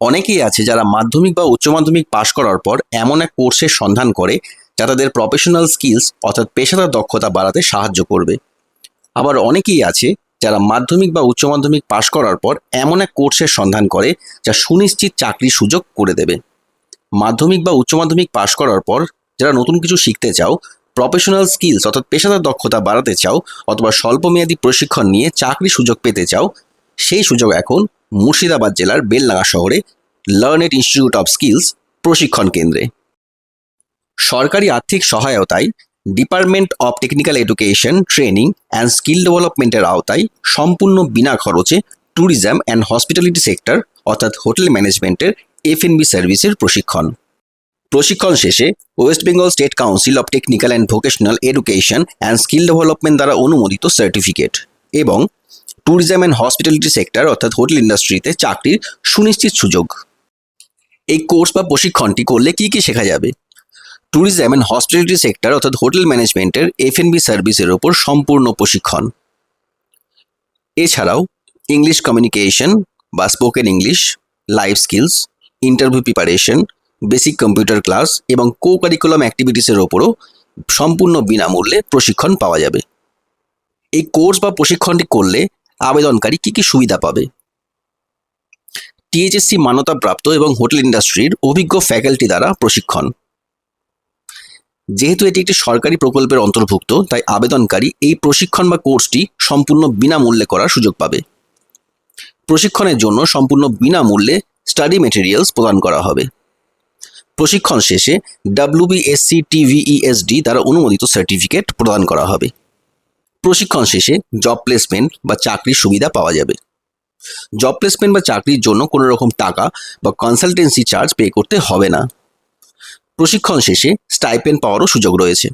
অনেকেই আছে যারা মাধ্যমিক বা উচ্চ মাধ্যমিক পাশ করার পর এমন এক কোর্সের সন্ধান করে যা তাদের প্রফেশনাল স্কিলস অর্থাৎ পেশাদার দক্ষতা বাড়াতে সাহায্য করবে। আবার অনেকেই আছে যারা মাধ্যমিক বা উচ্চ মাধ্যমিক পাশ করার পর এমন এক কোর্সের সন্ধান করে যা সুনিশ্চিত চাকরির সুযোগ করে দেবে। মাধ্যমিক বা উচ্চ মাধ্যমিক পাশ করার পর যারা নতুন কিছু শিখতে চাও প্রফেশনাল স্কিলস অর্থাৎ পেশাদার দক্ষতা বাড়াতে চাও, অথবা স্বল্পমেয়াদী প্রশিক্ষণ নিয়ে চাকরি সুযোগ পেতে চাও, সেই সুযোগ এখন মুর্শিদাবাদ জেলার বেলডাঙ্গা শহরে লার্নেট ইনস্টিটিউট অফ স্কিলস প্রশিক্ষণ কেন্দ্রে। সরকারি আর্থিক সহায়তায় department of technical education training and skill ডেভেলপমেন্টের আওতায় সম্পূর্ণ বিনা খরচে ট্যুরিজম অ্যান্ড হসপিটালিটি সেক্টর অর্থাৎ হোটেল ম্যানেজমেন্টের এফএনবি সার্ভিসের প্রশিক্ষণ। প্রশিক্ষণ শেষে West Bengal state council of technical and vocational education and skill development দ্বারা অনুমোদিত সার্টিফিকেট এবং ট্যুরিজম অ্যান্ড হসপিটালিটি সেক্টর অর্থাৎ হোটেল ইন্ডাস্ট্রিতে চাকরির সুনিশ্চিত সুযোগ। এই কোর্স বা প্রশিক্ষণটি করলে কি কি শেখা যাবে? ট্যুরিজম অ্যান্ড হসপিটালিটি সেক্টর অর্থাৎ হোটেল ম্যানেজমেন্টের এফএনবি সার্ভিসের ওপর সম্পূর্ণ প্রশিক্ষণ। এছাড়াও ইংলিশ কমিউনিকেশন বা spoken English life skills interview preparation basic computer class এবং কো কারিকুলাম অ্যাক্টিভিটিসের ওপরও সম্পূর্ণ বিনামূল্যে প্রশিক্ষণ পাওয়া যাবে। এই কোর্স বা প্রশিক্ষণটি করলে আবেদনকারী কী কী সুবিধা পাবে? টিএইচএসসি মান্যতাপ্রাপ্ত এবং হোটেল ইন্ডাস্ট্রির অভিজ্ঞ ফ্যাকাল্টি দ্বারা প্রশিক্ষণ। যেহেতু এটি একটি সরকারি প্রকল্পের অন্তর্ভুক্ত, তাই আবেদনকারী এই প্রশিক্ষণ বা কোর্সটি সম্পূর্ণ বিনামূল্যে করার সুযোগ পাবে। প্রশিক্ষণের জন্য সম্পূর্ণ বিনামূল্যে স্টাডি মেটেরিয়ালস প্রদান করা হবে। প্রশিক্ষণ শেষে ডাব্লিউবিএসসি টিভিইএসডি দ্বারা অনুমোদিত সার্টিফিকেট প্রদান করা হবে। প্রশিক্ষণ শেষে জব প্লেসমেন্ট বা চাকরির সুবিধা পাওয়া যাবে। জব প্লেসমেন্ট বা চাকরির জন্য কোনো রকম টাকা বা কনসালটেন্সি চার্জ পে করতে হবে না। প্রশিক্ষণ শেষে স্টাইপেন পাওয়ারও সুযোগ রয়েছে।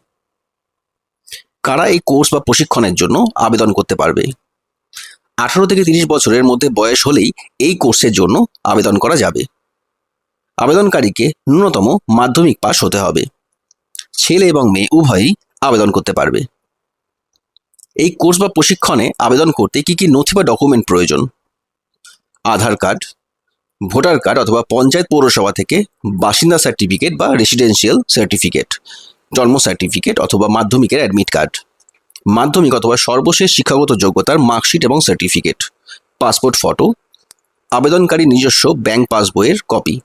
কারা এই কোর্স বা প্রশিক্ষণের জন্য আবেদন করতে পারবে? আঠারো থেকে তিরিশ বছরের মধ্যে বয়স হলেই এই কোর্সের জন্য আবেদন করা যাবে। আবেদনকারীকে ন্যূনতম মাধ্যমিক পাস হতে হবে। ছেলে এবং মেয়ে উভয়ই আবেদন করতে পারবে। এই কোর্স বা প্রশিক্ষণে আবেদন করতে কি কি নথি বা ডকুমেন্ট প্রয়োজন? আধার কার্ড, ভোটার কার্ড অথবা পঞ্চায়েত পৌরসভা থেকে বাসিন্দা সার্টিফিকেট বা রেসিডেন্সিয়াল সার্টিফিকেট জন্ম সার্টিফিকেট অথবা মাধ্যমিকের অ্যাডমিট কার্ড মাধ্যমিক অথবা সর্বশেষ শিক্ষাগত যোগ্যতার মার্কশিট এবং সার্টিফিকেট পাসপোর্ট ফটো আবেদনকারী নিজস্ব ব্যাংক পাসবইয়ের কপি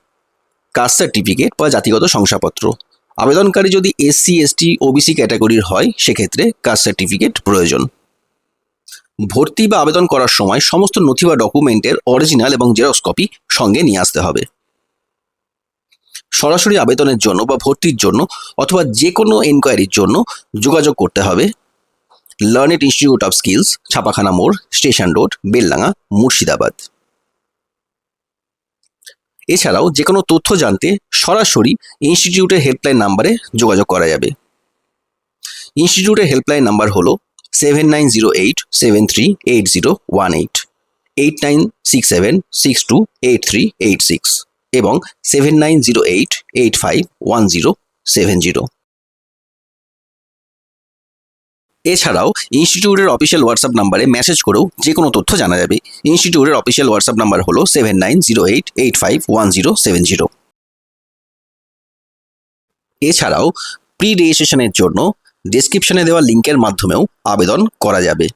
কাস্ট সার্টিফিকেট বা জাতিগত শংসাপত্র। আবেদনকারী যদি এসসি এসটি ওবিসি ক্যাটাগরির হয়, সেক্ষেত্রে কাস্ট সার্টিফিকেট প্রয়োজন। ভর্তি বা আবেদন করার সময় সমস্ত নথি বা ডকুমেন্টের অরিজিনাল এবং জেরক্স কপি সঙ্গে নিয়ে আসতে হবে। সরাসরি আবেদনের জন্য বা ভর্তির জন্য অথবা যে কোনো এনকোয়ারির জন্য যোগাযোগ করতে হবে। লার্নেট ইনস্টিটিউট অফ স্কিলস ছাপাখানা মোড়, স্টেশন রোড, বেলডাঙ্গা, মুর্শিদাবাদ। এছাড়াও যে কোনো তথ্য জানতে সরাসরি ইনস্টিটিউটের হেল্পলাইন নাম্বারে যোগাযোগ করা যাবে। ইনস্টিটিউটের হেল্পলাইন নাম্বার হলো seven nine zero eight seven three eight zero one eight eight nine six seven six two eight three eight six এবং seven nine zero eight eight five one zero seven zero এছাড়াও ইনস্টিটিউটের official WhatsApp নাম্বারে message করেও যে কোনো তথ্য জানা যাবে। ইনস্টিটিউটের অফিসিয়াল হোয়াটসঅ্যাপ নাম্বার হলো seven nine zero eight eight five one zero seven zero এছাড়াও প্রি রেজিস্ট্রেশনের জন্য ডেসক্রিপশনে দেওয়া লিঙ্কের মাধ্যমেও আবেদন করা যাবে।